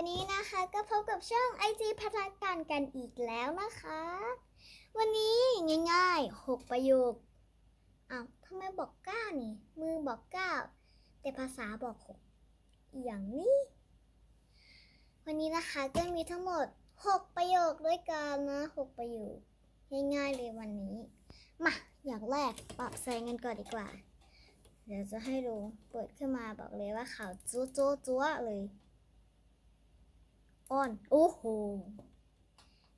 วันนี้นะคะก็พบกับช่อง IG พัฒนาการกันอีกแล้วนะคะ วันนี้ง่ายๆ 6 ประโยคอ้าวทำไมบอกเก้านี่ มือบอกเก้าแต่ภาษาบอกหกอย่างนี้ วันนี้นะคะก็มีทั้งหมด 6 ประโยคด้วยกันนะ6ประโยคง่ายๆเลยวันนี้ มาอย่างแรกปรับแซงกันก่อนดีกว่า เดี๋ยวจะให้ดูเปิดขึ้นมาบอกเลยว่าข่าวจั๊วจั๊วจั๊วเลย ออน โอ้โห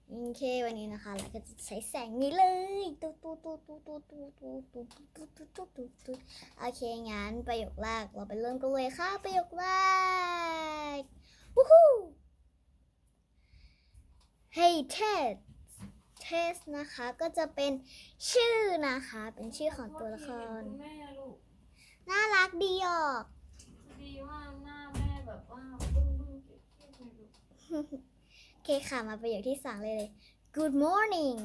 โอเควันนี้นะคะเราก็จะใช้แสงนี้เลยตุ๊ตุ๊ตุ๊ตุ๊ตุ๊ตุ๊ตุ๊ตุ๊ตุ๊ตุ๊ตุ๊ตุ๊ตุ๊ตุ๊โอเคงั้นประโยคแรกเราไปเริ่มกันเลยค่ะประโยคแรกวู้ฮู้ Hey Ted Ted นะคะก็จะเป็นชื่อนะคะ เป็นชื่อของตัวละครแม่ลูกน่ารักดีออก ดีว่าหน้าแม่แบบว่า โอเคค่ะ มาประโยคที่สองเลยเลย Good morning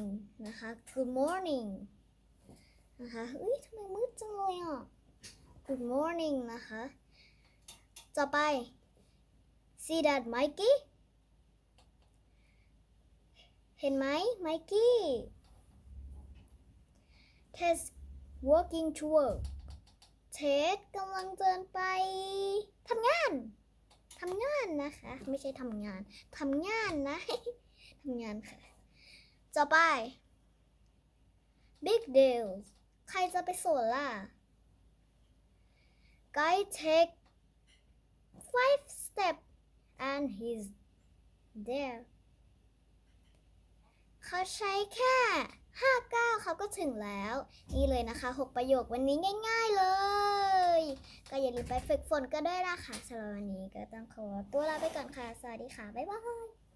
นะคะ Good morning นะคะอุ้ยทำไมมืดจังเลยอะ Good morning นะคะ ต่อไป See that Mikey เห็นไหม Mikey Tess walking to work เทสกำลังเดินไปทำงาน ทำงา นะคะ ไม่ใช่ทำงานทำงานนะทำงานค่ะต่อไป big deal ใครจะไปสวนล่ะ guy take five step and he's there เขาใช้แค่ห้าก้าวเขาก็ถึงแล้ว นี่เลยนะคะ 6 ประโยควันนี้ง่าย ๆเลย ก็อย่าลืมไปฝึกฝนก็ได้วยนะคะสำหรับวันนี้ก็ต้องขอตัวลาไปก่อนค่ะ สวัสดีค่ะ บ๊ายบาย